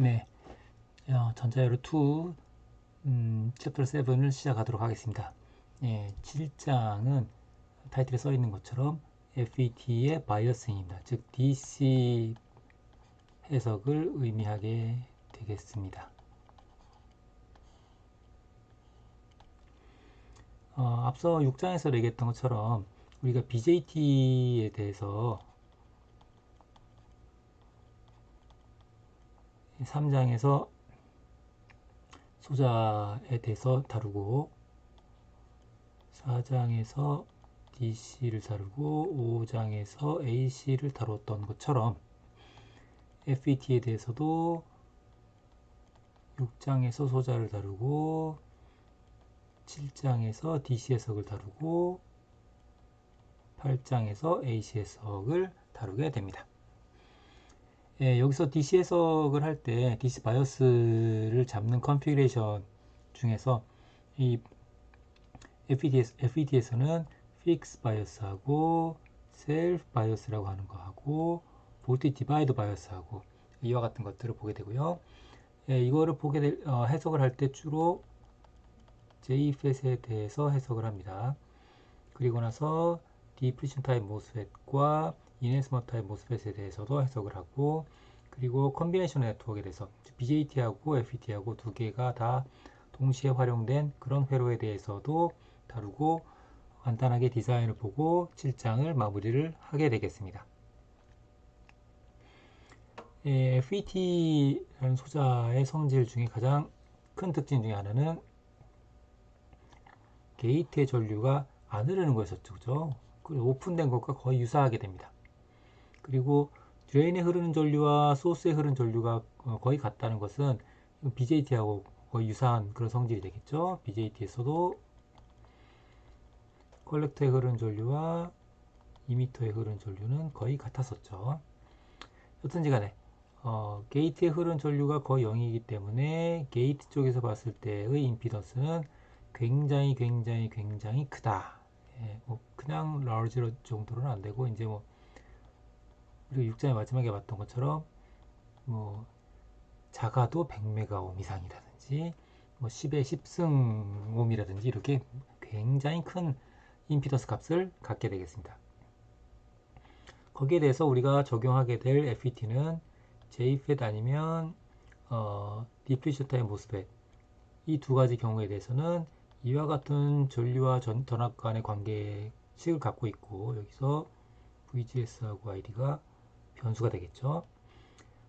네, 어, 전자열로 2 음, 챕터 7을 시작하도록 하겠습니다. 예, 7장은 타이틀에 써 있는 것처럼 FET의 바이어스입니다. 즉 DC 해석을 의미하게 되겠습니다. 어, 앞서 6장에서 얘기했던 것처럼 우리가 BJT에 대해서 3장에서 소자에 대해서 다루고 4장에서 DC를 다루고 5장에서 AC를 다뤘던 것처럼 FET에 대해서도 6장에서 소자를 다루고 7장에서 DC 해석을 다루고 8장에서 AC 해석을 다루게 됩니다. 예, 여기서 DC 해석을 할 때 DC 바이오스를 잡는 컨피그레이션 중에서 이 FET에서, FET에서는 Fix 바이오스하고 Self 바이오스라고 하는 거하고 볼티 디바이더 바이오스하고 이와 같은 것들을 보게 되고요. 예, 이거를 보게 될, 어, 해석을 할 때 주로 JFET에 대해서 해석을 합니다. 그리고 나서 디프리션 타입 모스펫과 이네스머 타입 모스펫에 대해서도 해석을 하고 그리고 컨비네이션 네트워크에 대해서 BJT하고 FET하고 두 개가 다 동시에 활용된 그런 회로에 대해서도 다루고 간단하게 디자인을 보고 7장을 마무리를 하게 되겠습니다. 예, FET라는 소자의 성질 중에 가장 큰 특징 중에 하나는 게이트의 전류가 안 흐르는 거였었죠. 그죠? 오픈된 것과 거의 유사하게 됩니다. 그리고 드레인에 흐르는 전류와 소스에 흐르는 전류가 어, 거의 같다는 것은 BJT하고 거의 유사한 그런 성질이 되겠죠. BJT에서도 컬렉터에 흐르는 전류와 이미터에 흐르는 전류는 거의 같았었죠. 여튼지 간에 어, 게이트에 흐르는 전류가 거의 0이기 때문에 게이트 쪽에서 봤을 때의 임피던스는 굉장히 굉장히 굉장히 크다. 예, 뭐 그냥 large 정도로는 안 되고 이제 뭐 우리가 6장의 마지막에 봤던 것처럼 뭐 작아도 100메가옴 이상이라든지 뭐 10의 10승 옴이라든지 이렇게 굉장히 큰 임피던스 값을 갖게 되겠습니다. 거기에 대해서 우리가 적용하게 될 FET는 JFET 아니면 어, 디플리션 타입 모스펫 이 두 가지 경우에 대해서는 이와 같은 전류와 전, 전압 간의 관계식을 갖고 있고 여기서 VGS하고 ID가 변수가 되겠죠.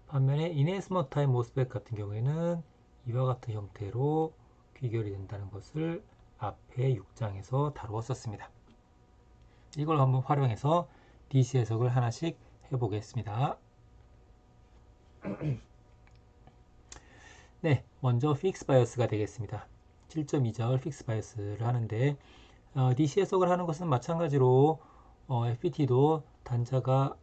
반면에 이네스머 타입 모스펫 같은 경우에는 이와 같은 형태로 귀결이 된다는 것을 앞에 6장에서 다루었었습니다. 이걸 한번 활용해서 DC 해석을 하나씩 해보겠습니다. 네, 먼저 픽스 바이어스가 되겠습니다. 7.2절 픽스 바이어스를 하는데 어, DC 해석을 하는 것은 마찬가지로 어, FPT도 단자가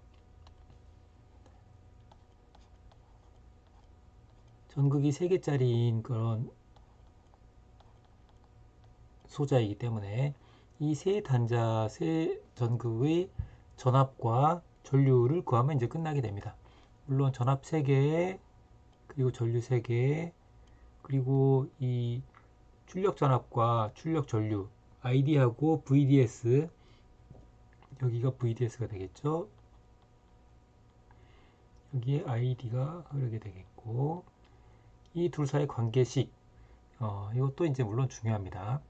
전극이 3개짜리인 그런 소자이기 때문에 이 세 단자, 세 전극의 전압과 전류를 구하면 이제 끝나게 됩니다. 물론 전압 3개, 그리고 전류 3개, 그리고 이 출력 전압과 출력 전류, ID하고 VDS, 여기가 VDS가 되겠죠. 여기에 ID가 흐르게 되겠고, 이 둘 사이의 관계식, 어, 이것도 이제 물론 중요합니다.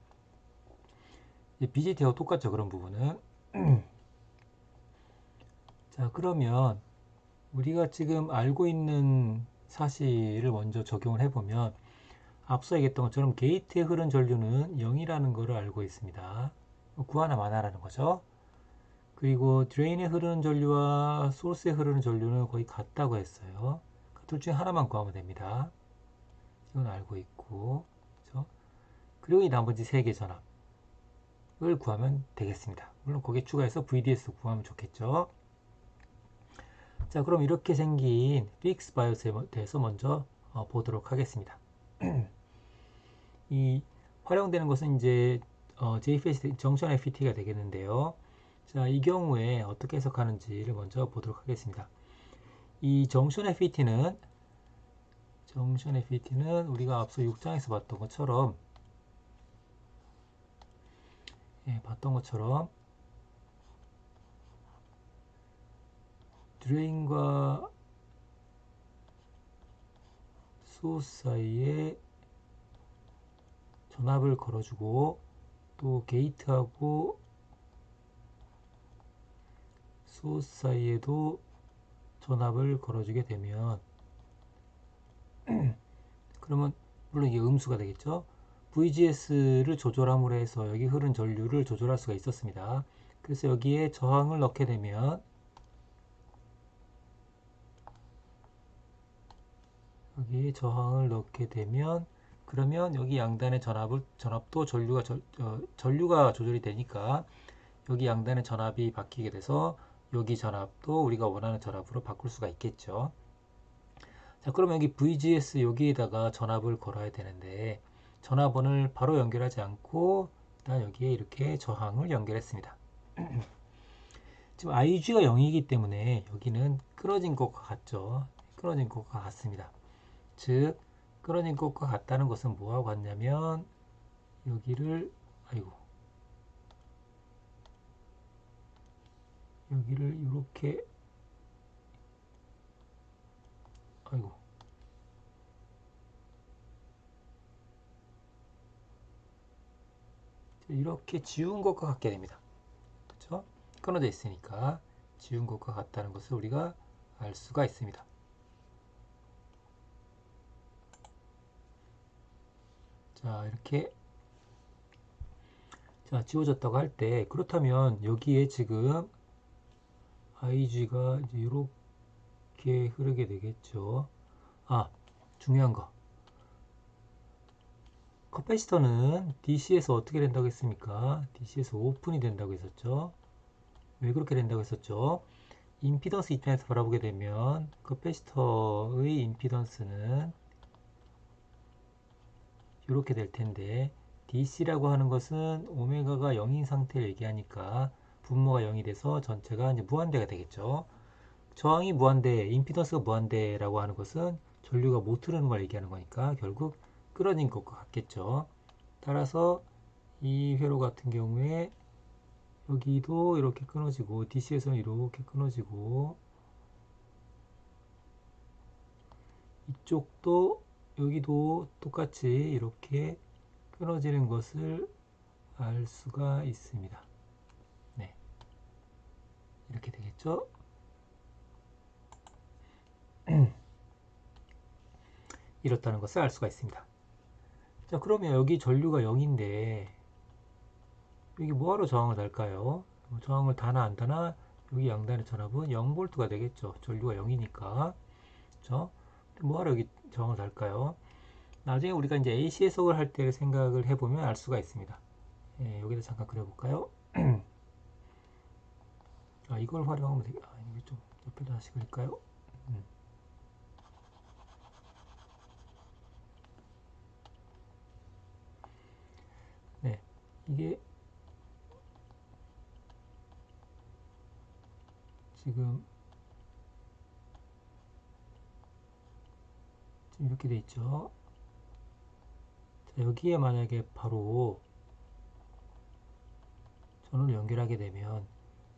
BGT하고 똑같죠, 그런 부분은. 자, 그러면 우리가 지금 알고 있는 사실을 먼저 적용을 해보면 앞서 얘기했던 것처럼 게이트에 흐른 전류는 0이라는 것을 알고 있습니다. 구하나 마나라는 거죠. 그리고 드레인에 흐르는 전류와 소스에 흐르는 전류는 거의 같다고 했어요. 그둘 중에 하나만 구하면 됩니다. 이건 알고 있고, 그렇죠? 그리고 이 나머지 세 개 전압을 구하면 되겠습니다. 물론 거기에 추가해서 VDS 구하면 좋겠죠. 자, 그럼 이렇게 생긴 픽스 바이오스에 대해서 먼저 어, 보도록 하겠습니다. 이 활용되는 것은 이제 어, JFET 정션 FET가 되겠는데요. 자, 이 경우에 어떻게 해석하는지를 먼저 보도록 하겠습니다. 이 정션 FET는 정션 FET는 우리가 앞서 6장에서 봤던 것처럼 예, 봤던 것처럼 드레인과 소스 사이에 전압을 걸어주고 또 게이트하고 소스 사이에도 전압을 걸어주게 되면 그러면 물론 이게 음수가 되겠죠. VGS를 조절함으로 해서 여기 흐른 전류를 조절할 수가 있었습니다. 그래서 여기에 저항을 넣게 되면 여기에 저항을 넣게 되면 그러면 여기 양단의 전압을 전압도 전류가 저, 어, 전류가 조절이 되니까 여기 양단의 전압이 바뀌게 돼서 여기 전압도 우리가 원하는 전압으로 바꿀 수가 있겠죠. 자, 그러면 여기 VGS 여기에다가 전압을 걸어야 되는데 전압원을 바로 연결하지 않고 일단 여기에 이렇게 저항을 연결했습니다. 지금 IG가 0이기 때문에 여기는 끊어진 것과 같죠. 끊어진 것과 같습니다. 즉 끊어진 것과 같다는 것은 뭐하고 같냐면 여기를 아이고 여기를 이렇게 아이고 이렇게 지운 것과 같게 됩니다. 그렇죠? 끊어져 있으니까 지운 것과 같다는 것을 우리가 알 수가 있습니다. 자 이렇게 자 지워졌다고 할 때 그렇다면 여기에 지금 IG가 이제 이렇게 흐르게 되겠죠. 아, 중요한 거. 커패시터는 DC에서 어떻게 된다고 했습니까? DC에서 오픈이 된다고 했었죠. 왜 그렇게 된다고 했었죠? 임피던스 입장에서 바라보게 되면 커패시터의 임피던스는 이렇게 될 텐데 DC라고 하는 것은 오메가가 0인 상태를 얘기하니까 분모가 0이 돼서 전체가 이제 무한대가 되겠죠. 저항이 무한대, 임피던스가 무한대라고 하는 것은 전류가 못 흐르는 걸 얘기하는 거니까 결국 끌어진 것과 같겠죠. 따라서 이 회로 같은 경우에 여기도 이렇게 끊어지고 DC에서는 이렇게 끊어지고 이쪽도 여기도 똑같이 이렇게 끊어지는 것을 알 수가 있습니다. 이렇게 되겠죠. 이렇다는 것을 알 수가 있습니다. 자 그러면 여기 전류가 0인데 여기 뭐하러 저항을 달까요? 뭐 저항을 다나 안 다나 여기 양단의 전압은 0V가 되겠죠. 전류가 0이니까 그렇죠? 뭐하러 여기 저항을 달까요? 나중에 우리가 이제 AC 해석을 할때 생각을 해보면 알 수가 있습니다. 예, 여기다 잠깐 그려볼까요? 아 이걸 활용하면 되겠 아 이게 좀 옆에다 다시 그릴까요? 음. 네 이게 지금 이렇게 돼 있죠 자, 여기에 만약에 바로 전원을 연결하게 되면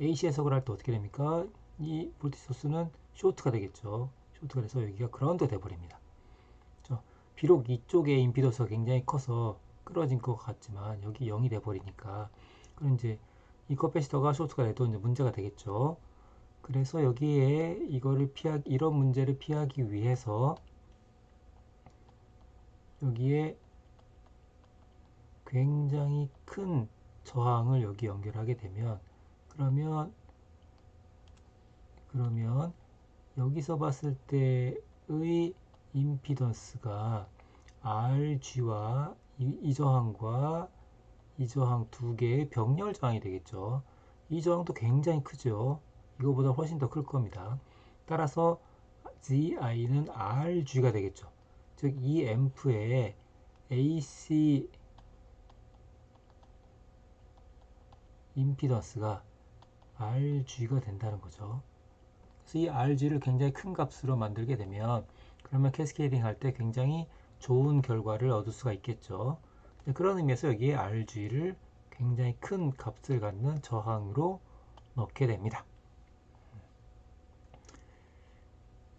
AC 해석을 할 때 어떻게 됩니까? 이 볼티지 소스는 쇼트가 되겠죠. 쇼트가 돼서 여기가 그라운드가 돼버립니다. 비록 이쪽에 임피더스가 굉장히 커서 끌어진 것 같지만 여기 0이 돼버리니까 그럼 이제 이 커패시터가 쇼트가 돼도 이제 문제가 되겠죠. 그래서 여기에 이거를 피하기 이런 문제를 피하기 위해서 여기에 굉장히 큰 저항을 여기 연결하게 되면 그러면 그러면 여기서 봤을 때의 임피던스가 RG와 이, 이 저항과 이 저항 두 개의 병렬 저항이 되겠죠. 이 저항도 굉장히 크죠. 이거보다 훨씬 더 클 겁니다. 따라서 GI는 RG가 되겠죠. 즉, 이 앰프의 AC 임피던스가 RG가 된다는 거죠. 그래서 이 RG를 굉장히 큰 값으로 만들게 되면 그러면 캐스케이딩 할 때 굉장히 좋은 결과를 얻을 수가 있겠죠. 네, 그런 의미에서 여기에 RG를 굉장히 큰 값을 갖는 저항으로 넣게 됩니다.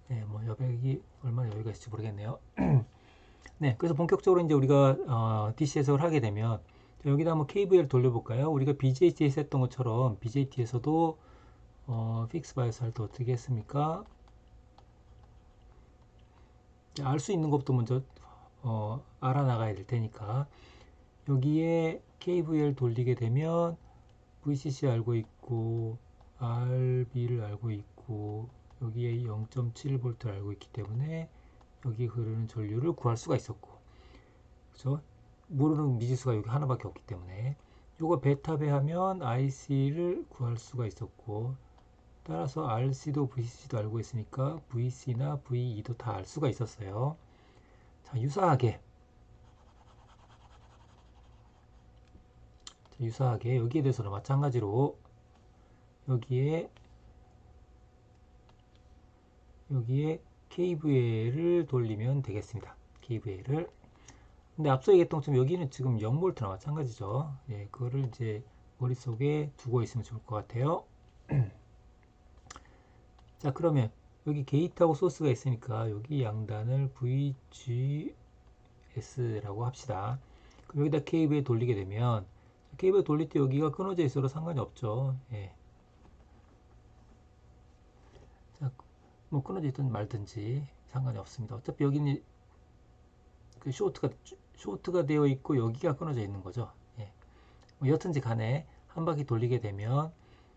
네, 뭐 여백이 얼마나 여유가 있을지 모르겠네요. 네, 그래서 본격적으로 이제 우리가 어, DC 해석을 하게 되면 여기다 한번 KVL 돌려볼까요? 우리가 BJT에서 했던 것처럼 BJT에서도 어, 픽스 바이오스 할 때 어떻게 했습니까? 알 수 있는 것부터 먼저 어, 알아나가야 될 테니까 여기에 KVL 돌리게 되면 VCC 알고 있고 RB를 알고 있고 여기에 0.7V 알고 있기 때문에 여기 흐르는 전류를 구할 수가 있었고 그죠? 모르는 미지수가 여기 하나밖에 없기 때문에 요거 베타 배 하면 IC를 구할 수가 있었고 따라서 RC도 VC도 알고 있으니까 VC나 VE도 다 알 수가 있었어요. 자, 유사하게 자, 유사하게 여기에 대해서는 마찬가지로 여기에 여기에 KVL을 돌리면 되겠습니다. KVL을 근데 앞서 얘기했던 것처럼 여기는 지금 0V나 마찬가지죠. 예, 그거를 이제 머릿속에 두고 있으면 좋을 것 같아요. 자, 그러면 여기 게이트하고 소스가 있으니까 여기 양단을 VGS라고 합시다. 그럼 여기다 케이블에 돌리게 되면 케이블 돌릴 때 여기가 끊어져 있어도 상관이 없죠. 예. 자, 뭐 끊어져 있든 말든지 상관이 없습니다. 어차피 여기는 그 쇼트가 쇼트가 되어 있고 여기가 끊어져 있는 거죠. 예. 뭐 여튼지 간에 한 바퀴 돌리게 되면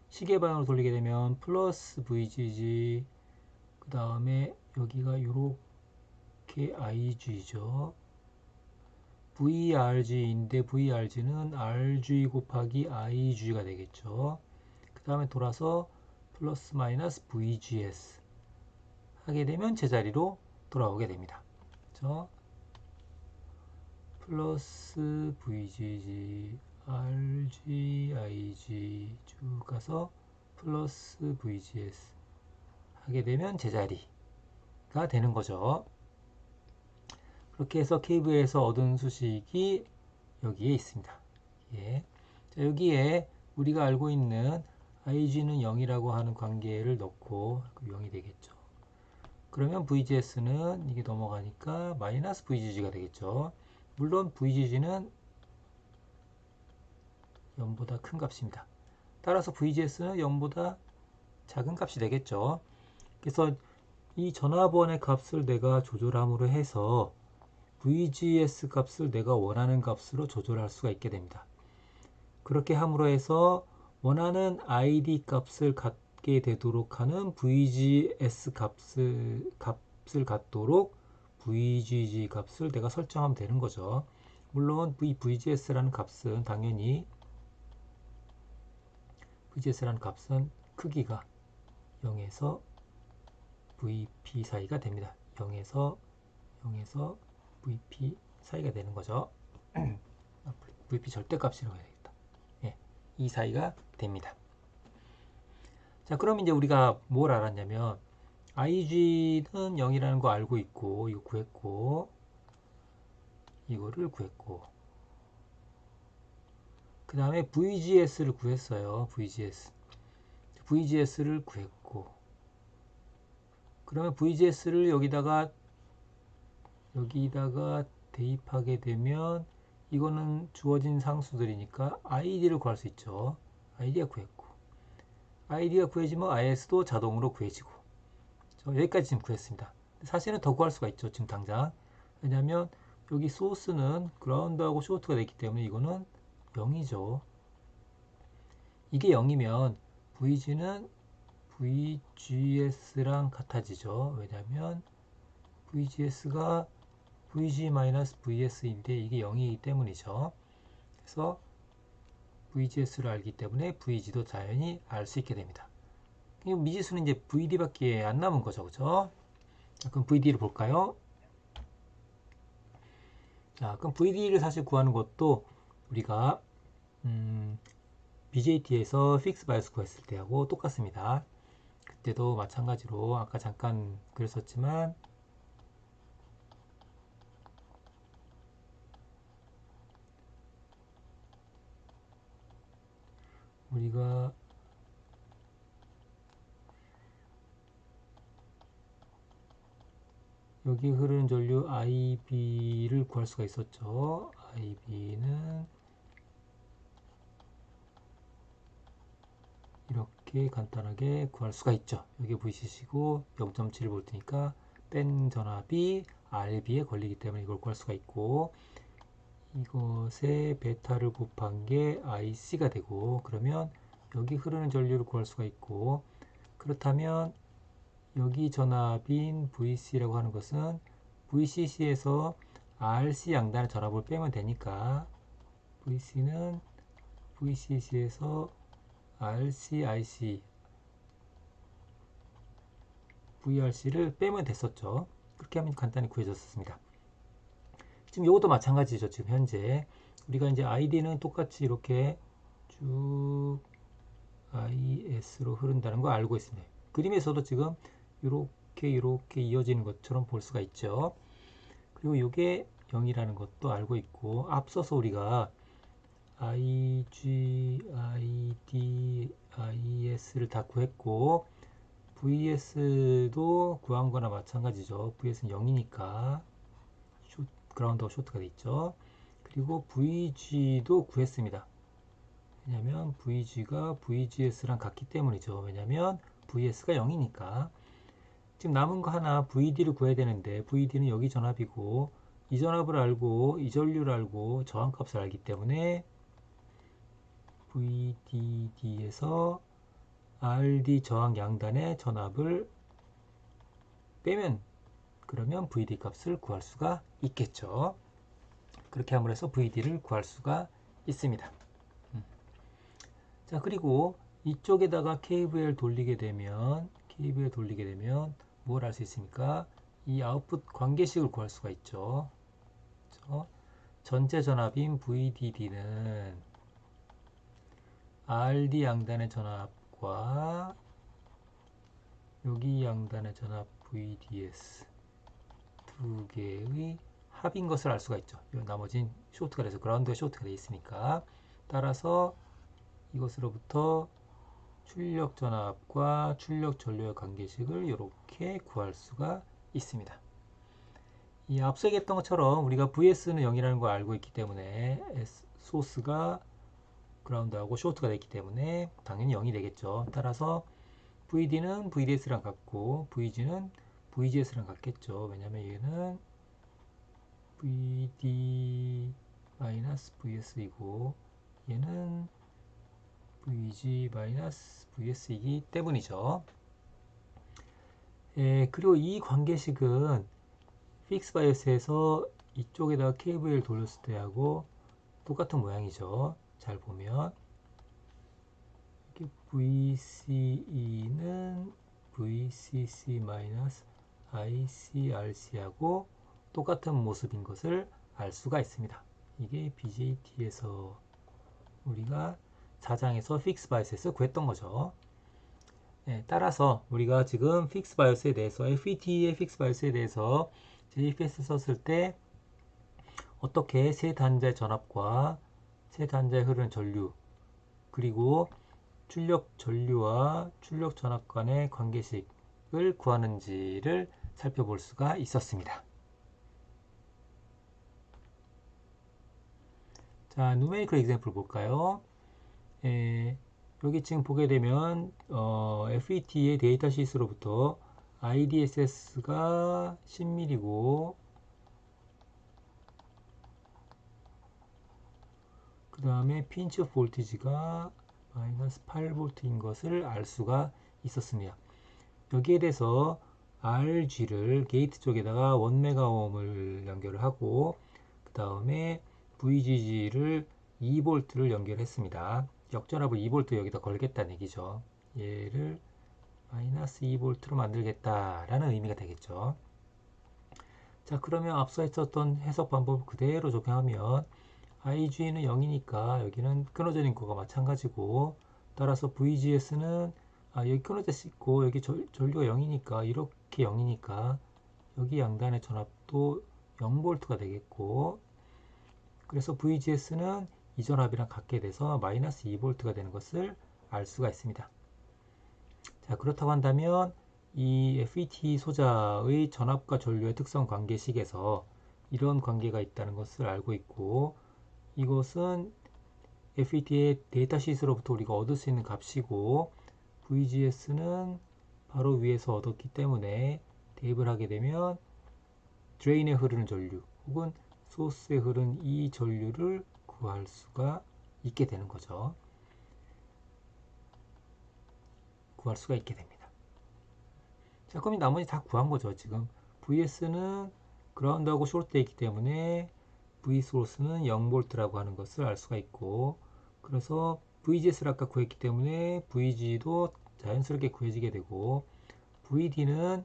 시계 방향으로 돌리게 되면 플러스 VGG 그 다음에 여기가 이렇게 IG죠. VRG인데 VRG는 RG 곱하기 IG가 되겠죠. 그 다음에 돌아서 플러스 마이너스 VGS 하게 되면 제자리로 돌아오게 됩니다. 그렇죠? 플러스 VGG RG, IG 쭉 가서 플러스 VGS 하게 되면 제자리가 되는 거죠. 그렇게 해서 케이블에서 얻은 수식이 여기에 있습니다. 예. 자, 여기에 우리가 알고 있는 IG는 0이라고 하는 관계를 넣고 0이 되겠죠. 그러면 VGS는 이게 넘어가니까 마이너스 VGG가 되겠죠. 물론 VGG는 0보다 큰 값입니다. 따라서 VGS는 0보다 작은 값이 되겠죠. 그래서 이 전화번의 값을 내가 조절함으로 해서 VGS 값을 내가 원하는 값으로 조절할 수가 있게 됩니다. 그렇게 함으로 해서 원하는 ID 값을 갖게 되도록 하는 VGS 값을, 값을 갖도록 VGG 값을 내가 설정하면 되는 거죠. 물론 이 VGS라는 값은 당연히 VGS라는 값은 크기가 0에서 VP 사이가 됩니다. 0에서 0에서 VP 사이가 되는 거죠. VP 절대값이라고 해야겠다. 예, 이 사이가 됩니다. 자, 그럼 이제 우리가 뭘 알았냐면 IG는 0이라는 거 알고 있고 이거 구했고 이거를 구했고 그 다음에 VGS를 구했어요. VGS. VGS를 구했고. 그러면 VGS를 여기다가, 여기다가 대입하게 되면, 이거는 주어진 상수들이니까 ID를 구할 수 있죠. ID가 구했고. ID가 구해지면 IS도 자동으로 구해지고. 여기까지 지금 구했습니다. 사실은 더 구할 수가 있죠. 지금 당장. 왜냐하면 여기 소스는 그라운드하고 쇼트가 됐기 때문에 이거는 0이죠. 이게 0이면 VG는 VGS랑 같아지죠. 왜냐하면 VGS가 VG-VS인데 이게 0이기 때문이죠. 그래서 VGS를 알기 때문에 VG도 자연히 알 수 있게 됩니다. 미지수는 이제 VD밖에 안 남은 거죠. 그죠? 자, 그럼 VD를 볼까요? 자, 그럼 VD를 사실 구하는 것도 우리가 음, BJT에서 픽스 바이오스 구했을 때하고 똑같습니다. 때도 마찬가지로 아까 잠깐 그랬었지만 우리가 여기 흐르는 전류 IB를 구할 수가 있었죠. IB는 이렇게 간단하게 구할 수가 있죠. 여기 VCC고 0.7V니까 뺀 전압이 RB에 걸리기 때문에 이걸 구할 수가 있고 이것의 베타를 곱한 게 IC가 되고 그러면 여기 흐르는 전류를 구할 수가 있고 그렇다면 여기 전압인 VC라고 하는 것은 VCC에서 RC 양단의 전압을 빼면 되니까 VC는 VCC에서 RC, IC, VRC를 빼면 됐었죠. 그렇게 하면 간단히 구해졌습니다. 지금 이것도 마찬가지죠. 지금 현재 우리가 이제 ID는 똑같이 이렇게 쭉 IS로 흐른다는 거 알고 있습니다. 그림에서도 지금 이렇게 이렇게 이어지는 것처럼 볼 수가 있죠. 그리고 이게 0이라는 것도 알고 있고 앞서서 우리가 IG, ID, IS를 다 구했고 VS도 구한 거나 마찬가지죠. VS는 0이니까 그라운드가 쇼트가 돼 있죠. 그리고 VG도 구했습니다. 왜냐면 VG가 VGS랑 같기 때문이죠. 왜냐면 VS가 0이니까 지금 남은 거 하나 VD를 구해야 되는데 VD는 여기 전압이고 이 전압을 알고 이 전류를 알고 저항값을 알기 때문에 VDD에서 RD 저항 양단의 전압을 빼면 그러면 VD 값을 구할 수가 있겠죠. 그렇게 함으로 해서 VD를 구할 수가 있습니다. 음. 자 그리고 이쪽에다가 KVL 돌리게 되면 KVL 돌리게 되면 뭘할수 있습니까? 이 아웃풋 관계식을 구할 수가 있죠. 그렇죠? 전체 전압인 VDD는 RD 양단의 전압과 여기 양단의 전압 VDS 두 개의 합인 것을 알 수가 있죠. 나머진 쇼트가 돼서 그라운드가 쇼트가 되어 있으니까 따라서 이것으로부터 출력 전압과 출력 전류의 관계식을 이렇게 구할 수가 있습니다. 이 앞서 얘기했던 것처럼 우리가 VS는 0이라는 걸 알고 있기 때문에 소스가 그라운드하고 쇼트가 됐기 때문에 당연히 0이 되겠죠. 따라서 VD는 VDS랑 같고 VG는 VGS랑 같겠죠. 왜냐면 얘는 VD VS이고 얘는 VG VS이기 때문이죠. 예, 그리고 이 관계식은 픽스 바이오스에서 이쪽에다가 케이블을 돌렸을 때하고 똑같은 모양이죠. 잘 보면 이렇게 VCE는 VCC-ICRC하고 똑같은 모습인 것을 알 수가 있습니다. 이게 BJT에서 우리가 4장에서 픽스 바이오스에서 구했던 거죠. 네, 따라서 우리가 지금 픽스 바이오스에 대해서 FET의 픽스 바이오스에 대해서 JFS 썼을 때 어떻게 세 단자의 전압과 세 단자에 흐르는 전류 그리고 출력 전류와 출력 전압 간의 관계식을 구하는지를 살펴볼 수가 있었습니다. 자, 누메리컬 example 볼까요? 에, 여기 지금 보게 되면 어, FET의 데이터 시스로부터 IDSS가 10mm고 그 다음에 핀치 볼티지가 마이너스 8V인 것을 알 수가 있었습니다. 여기에 대해서 RG를 게이트 쪽에다가 1메가옴을 연결을 하고 그 다음에 VGG를 2V를 연결했습니다. 역전압을 2V 여기다 걸겠다는 얘기죠. 얘를 마이너스 2V로 만들겠다라는 의미가 되겠죠. 자 그러면 앞서 했었던 해석 방법 그대로 적용하면 IG는 0이니까 여기는 끊어져 있는 거가 마찬가지고 따라서 VGS는 아, 여기 끊어져 있고 여기 전, 전류가 0이니까 이렇게 0이니까 여기 양단의 전압도 0V가 되겠고 그래서 VGS는 이 전압이랑 같게 돼서 마이너스 2V가 되는 것을 알 수가 있습니다. 자, 그렇다고 한다면 이 FET 소자의 전압과 전류의 특성 관계식에서 이런 관계가 있다는 것을 알고 있고 이것은 FET의 데이터 시트로부터 우리가 얻을 수 있는 값이고 VGS는 바로 위에서 얻었기 때문에 대입을 하게 되면 드레인에 흐르는 전류 혹은 소스에 흐르는 이 전류를 구할 수가 있게 되는 거죠. 구할 수가 있게 됩니다. 자, 그럼 이 나머지 다 구한 거죠. 지금 VS는 그라운드하고 숏되어 있기 때문에 V 소스는 0V라고 하는 것을 알 수가 있고 그래서 VGS를 아까 구했기 때문에 VG도 자연스럽게 구해지게 되고 VD는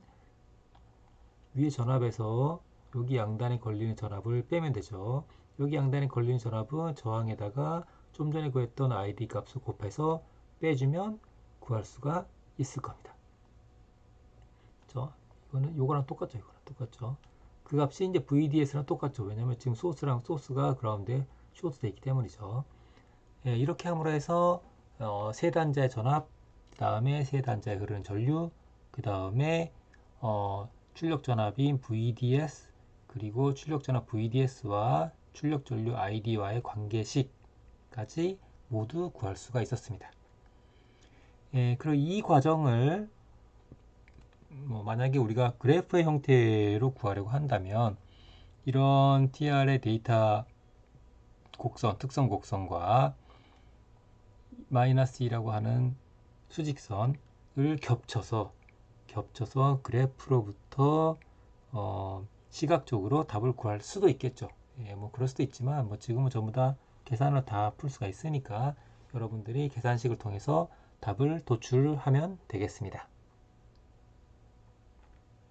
위에 전압에서 여기 양단에 걸리는 전압을 빼면 되죠. 여기 양단에 걸리는 전압은 저항에다가 좀 전에 구했던 ID 값을 곱해서 빼주면 구할 수가 있을 겁니다. 저 이거는 요거랑 똑같죠. 이거랑 똑같죠. 그 값이 이제 VDS랑 똑같죠. 왜냐면 지금 소스랑 소스가 그라운드에 쇼트되어 있기 때문이죠. 예, 이렇게 함으로 해서 어, 세 단자의 전압, 그 다음에 세 단자에 흐르는 전류, 그 다음에 어, 출력 전압인 VDS 그리고 출력 전압 VDS와 출력 전류 ID와의 관계식까지 모두 구할 수가 있었습니다. 예, 그리고 이 과정을 뭐 만약에 우리가 그래프의 형태로 구하려고 한다면 이런 TR의 데이터 곡선, 특성 곡선과 마이너스 2라고 하는 수직선을 겹쳐서 겹쳐서 그래프로부터 어, 시각적으로 답을 구할 수도 있겠죠. 예, 뭐 그럴 수도 있지만 뭐 지금은 전부 다 계산을 다풀 수가 있으니까 여러분들이 계산식을 통해서 답을 도출하면 되겠습니다.